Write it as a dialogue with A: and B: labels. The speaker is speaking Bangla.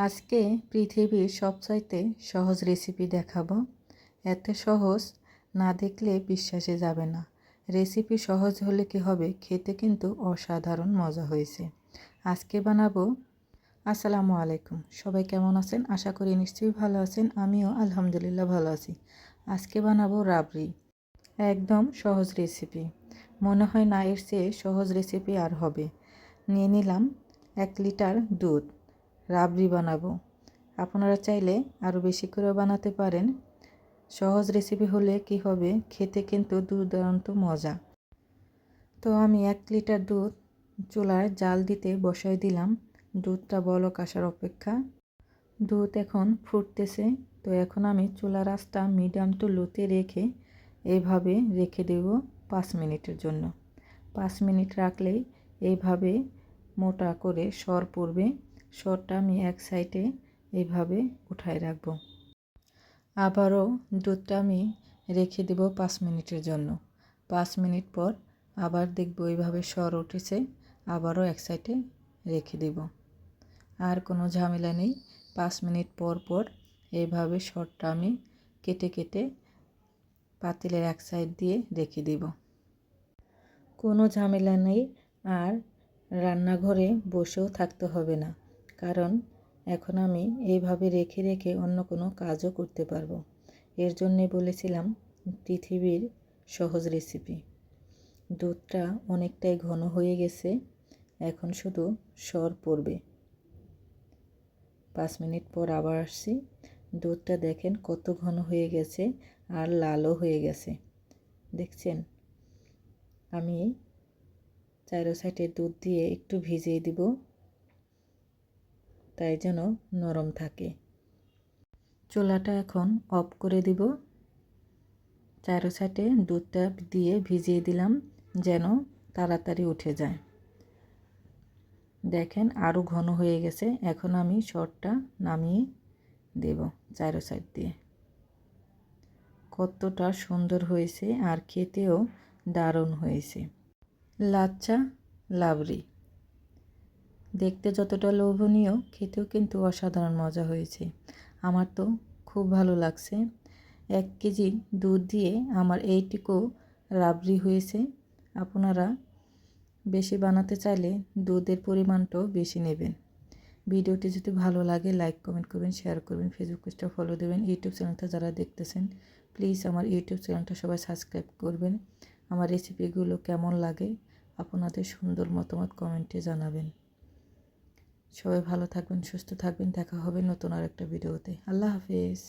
A: আজকে পৃথিবীর সবচাইতে সহজ রেসিপি দেখাবো। এত সহজ না দেখলে বিশ্বাসে যাবে না। রেসিপি সহজ হলে কি হবে? খেতে কিন্তু অসাধারণ মজা হয়েছে। আজকে বানাবো। আসসালামু আলাইকুম। সবাই কেমন আছেন? আশা করি নিশ্চয়ই ভালো আছেন। আমিও আলহামদুলিল্লাহ ভালো আছি। আজকে বানাবো রাবড়ি। একদম সহজ রেসিপি মনে হয় না এর চেয়ে সহজ রেসিপি আর হবে। নিয়ে নিলাম এক লিটার দুধ। রাবড়ি বানাবো। আপনারা চাইলে আরও বেশি করে বানাতে পারেন। সহজ রেসিপি হলে কি হবে? খেতে কিন্তু দুর্দান্ত মজা। তো আমি এক লিটার দুধ চুলায় জাল দিতে বসাই দিলাম। দুধটা বলক আসার অপেক্ষা। দুধ এখন ফুটতেছে। তো এখন আমি চুলার আঁচটা মিডিয়াম টু লোতে রেখে এইভাবে রেখে দেব পাঁচ মিনিটের জন্য। পাঁচ মিনিট রাখলেই এইভাবে মোটা করে সর পড়বে। সরটা আমি এক সাইডে এইভাবে উঠায় রাখব। আবারও দুধটা আমি রেখে দেব পাঁচ মিনিটের জন্য। পাঁচ মিনিট পর আবার দেখব এইভাবে সর উঠেছে, আবারও এক সাইডে রেখে দেব। আর কোনো ঝামেলা নেই। পাঁচ মিনিট পর পর এইভাবে সরটা আমি কেটে কেটে পাতিলের এক সাইড দিয়ে রেখে দেব। কোনো ঝামেলা নেই। আর রান্নাঘরে বসেও থাকতে হবে না। কারণ এখন আমি এইভাবে রেখে রেখে অন্য কোনো কাজও করতে পারব। এর জন্যে বলেছিলাম, পৃথিবীর সহজ রেসিপি দুধটা অনেকটাই ঘন হয়ে গেছে, এখন শুধু সর পড়বে। পাঁচ মিনিট পর আবার আসছি। দুধটা দেখেন কত ঘন হয়ে গেছে আর লালও হয়ে গেছে। দেখছেন? আমি চারো সাইডে দুধ দিয়ে একটু ভিজিয়ে দিব। তাই যেন নরম থাকে। চোলাটা এখন অফ করে দিব। চারো সাইডে দুধটা দিয়ে ভিজিয়ে দিলাম যেন তাড়াতাড়ি উঠে যায়। দেখেন আরও ঘন হয়ে গেছে। এখন আমি শর্টটা নামিয়ে দেব চারো সাইড দিয়ে। কতটা সুন্দর হয়েছে আর খেতেও দারুণ হয়েছে। লাচ্চা লাবড়ি। দেখতে যতটা লোভনীয়, খেতেও কিন্তু অসাধারণ মজা হয়েছে। আমার তো খুব ভালো লাগছে। এক কেজি দুধ দিয়ে আমার এইটুকু রাবড়ি হয়েছে। আপনারা বেশি বানাতে চাইলে দুধের পরিমাণটাও বেশি নেবেন। ভিডিওটি যদি ভালো লাগে, লাইক, কমেন্ট করবেন, শেয়ার করবেন ফেসবুক পেজটা ফলো দেবেন ইউটিউব চ্যানেলটা যারা দেখতেছেন প্লিজ আমার ইউটিউব চ্যানেলটা সবাই সাবস্ক্রাইব করবেন। আমার রেসিপিগুলো কেমন লাগে, আপনাদের সুন্দর মতামত কমেন্টে জানাবেন। সবাই ভালো থাকবেন সুস্থ থাকবেন দেখা হবে নতুন আর একটা ভিডিওতে। আল্লাহ হাফেজ।